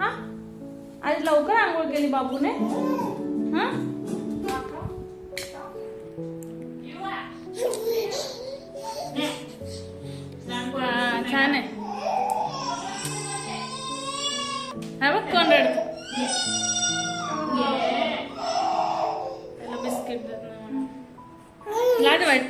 हा? आज लवकर आंघोळ केली बाबूने? हा? छान आहे. हा बघ कोण रडतं बिस्किट देत नाही लाज वाटते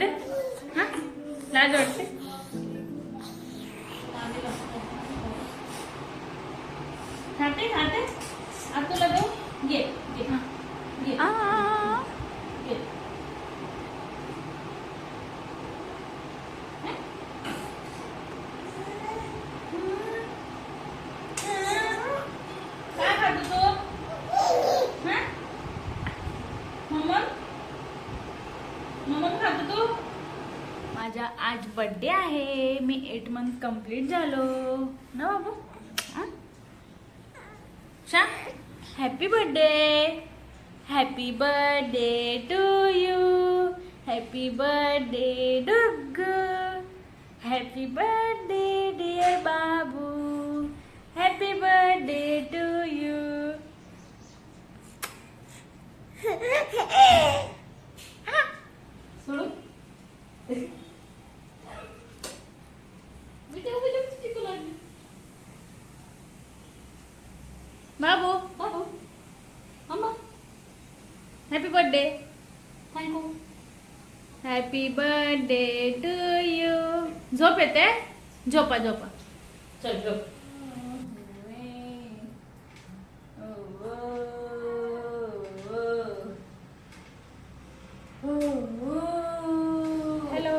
बड्डे बर्थडे आहे. मी एट मंथ कंप्लीट झालो. ना बाबू? हा? Happy birthday happy birthday to you happy birthday डुग happy birthday dear बाबू हॅपी बर्थडे टू यू सोडू बाबू बाबू mamma happy birthday thank you happy birthday to you झोप येते? झोपा झोपा. चल झोप. हॅलो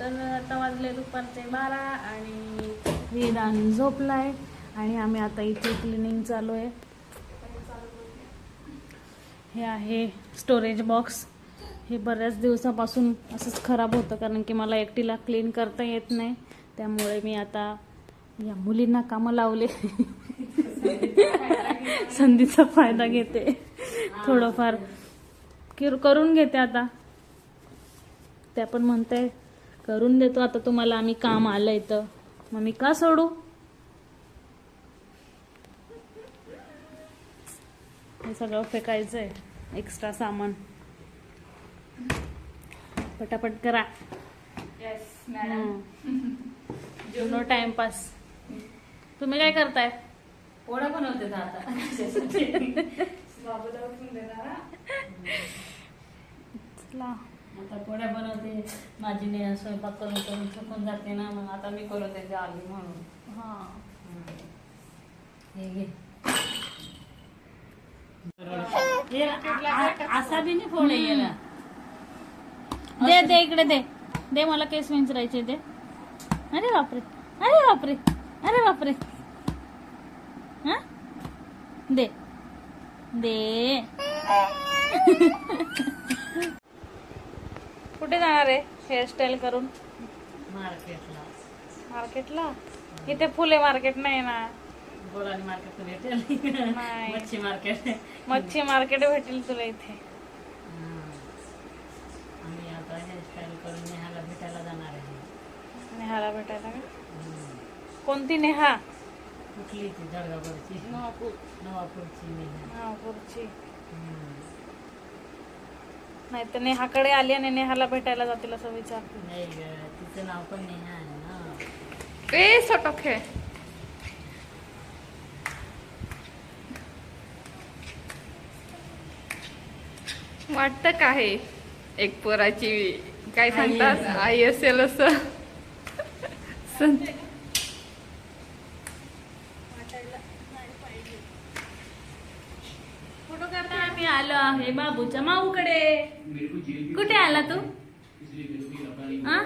तर आता वाजले दुपारचे बारा आणि वेदान झोपलाय आणि आम्ही आता इथे क्लिनिंग चालू आहे. हे आहे स्टोरेज बॉक्स हे बऱ्याच दिवसापासून असंच खराब होतं कारण की मला एकटीला क्लीन करता येत नाही. त्यामुळे मी आता या मुलींना कामं लावले. संधीचा फायदा घेते. थोडंफार किर करून घेते आता. त्या पण म्हणते करून देतो आता तुम्हाला आम्ही काम आलं इथं. मग मी का सोडू? हे सगळं फेकायचं आहे एक्स्ट्रा सामान. पटापट करा. नो टाइमपास तुम्ही काय करताय? पोळ्या बनवते ना आता. चला. आता पोळ्या बनवते. माझी ने स्वयंपाक करून करून थकून जाते ना मग आता मी करू दे आली म्हणून. हा. हे घे. हे असा बी नाही फोड याला दे दे इकडे दे. दे मला केस विंचरायचे दे. अरे बापरे अरे बापरे अरे बापरे. हा? दे. दे. कुठे जाणार आहे हेअरस्टाईल करून? मार्केटला मार्केटला इथे फुले मार्केट नाही ना. बोलानी मार्केट भेटेल. नाही. मच्छी मार्केट मच्छी मार्केट भेटेल तुला इथे. आम्ही आता हेअरस्टाईल करून नेहाला भेटायला जाणार आहे. नेहाला भेटायला का? हम्म. कोणती नेहा? कुठली ती? जळगावची नवापूर. नवापूरची नेहा नवापूरची. हम्म. नाही तर नेहाकडे आली आणि नेहाला भेटायला जातील असं विचार. नाही ग तिचं नाव पण नेहा आहे ना. ए सटक वाटतं का आहे एक पोराची काय सांगतात आई असेल असं. फोटो करता आम्ही आलो आहे बाबूच्या माऊकडे. कुठे आला तू? हा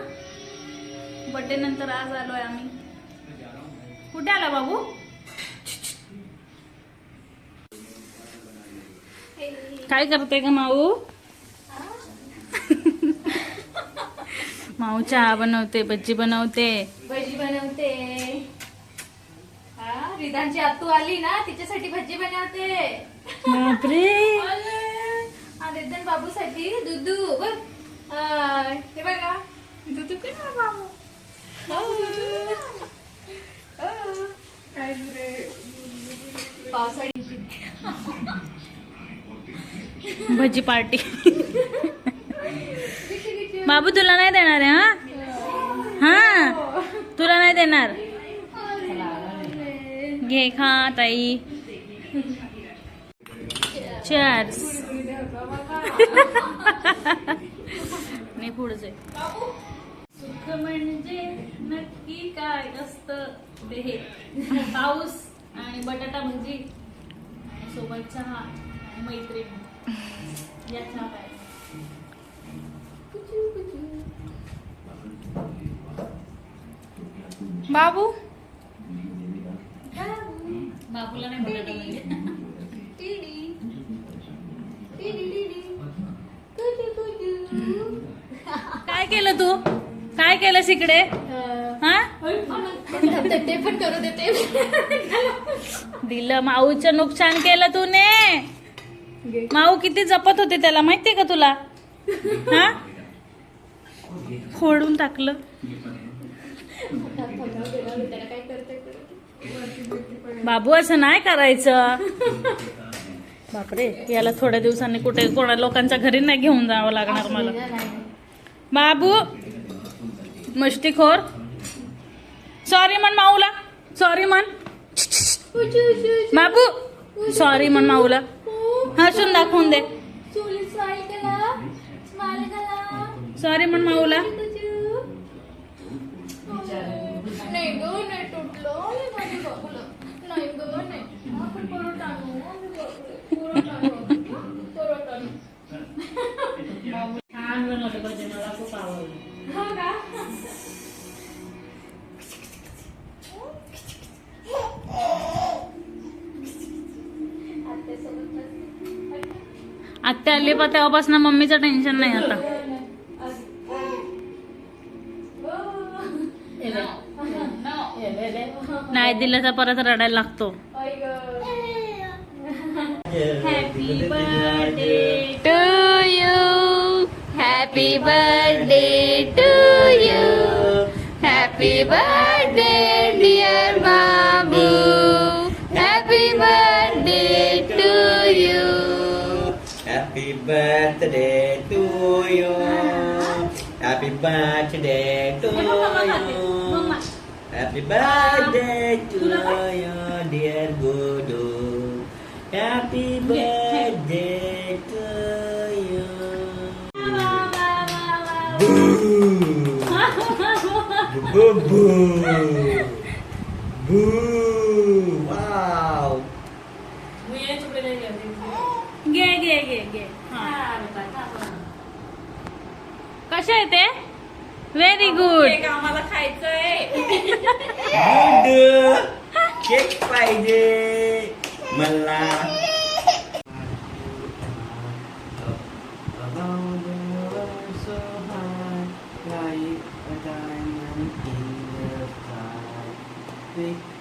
बर्थडे नंतर आज आलोय आम्ही. कुठे आला बाबू? काय करते का माऊ? माऊ चहा बनवते भज्जी बनवते. भजी बनवते. हा रिधांची आतू आली ना तिच्यासाठी भजी बनवते. हा रिधन बाबूसाठी दुधू बघ. हा, हे बघा. दुधू काय ना बाबू हो. पावसाळी. भजी पार्टी. बाबू तुला नाही देणार आहे हा? हा? तुला नाही देणार? घे खा ताई. चार मी पुढचे. सुख म्हणजे नक्की काय असतं ते हे. पाऊस आणि बटाटा भजी सोबत चहा मैत्रीण. बाबू? बाबूला नाही बटाटा भजी काय केलं तू? काय केलंस इकडे? हा? ते पण करू देते दिलं माऊचं नुकसान केलं तूने. माऊ किती जपत होते त्याला माहितीये का तुला? हा? फोडून टाकलं. बाबू असं नाही करायचं. बापरे याला थोड्या दिवसांनी कुठे कोणा लोकांच्या घरी नाही घेऊन जावं लागणार मला. बाबू मस्तीखोर सॉरी म्हण माऊला. सॉरी म्हण. बाबू सॉरी म्हण माऊला. हसून दाखवून दे. स्माइल केला स्माइल केला सॉरी म्हण माऊला. आत्या आली पा तेव्हापासून मम्मीचं टेन्शन नाही आता. नाही दिलं तर परत रडायला लागतो. Happy birthday to you happy birthday to you happy birthday birthday to you. Happy birthday to you, dear Gudu. Happy birthday to you. Boo! Boo boo! Boo! Wow! घे घे घे घे कसे आहे ते व्हेरी गुड केक आम्हाला खायचंय cake पाहिजे मला Big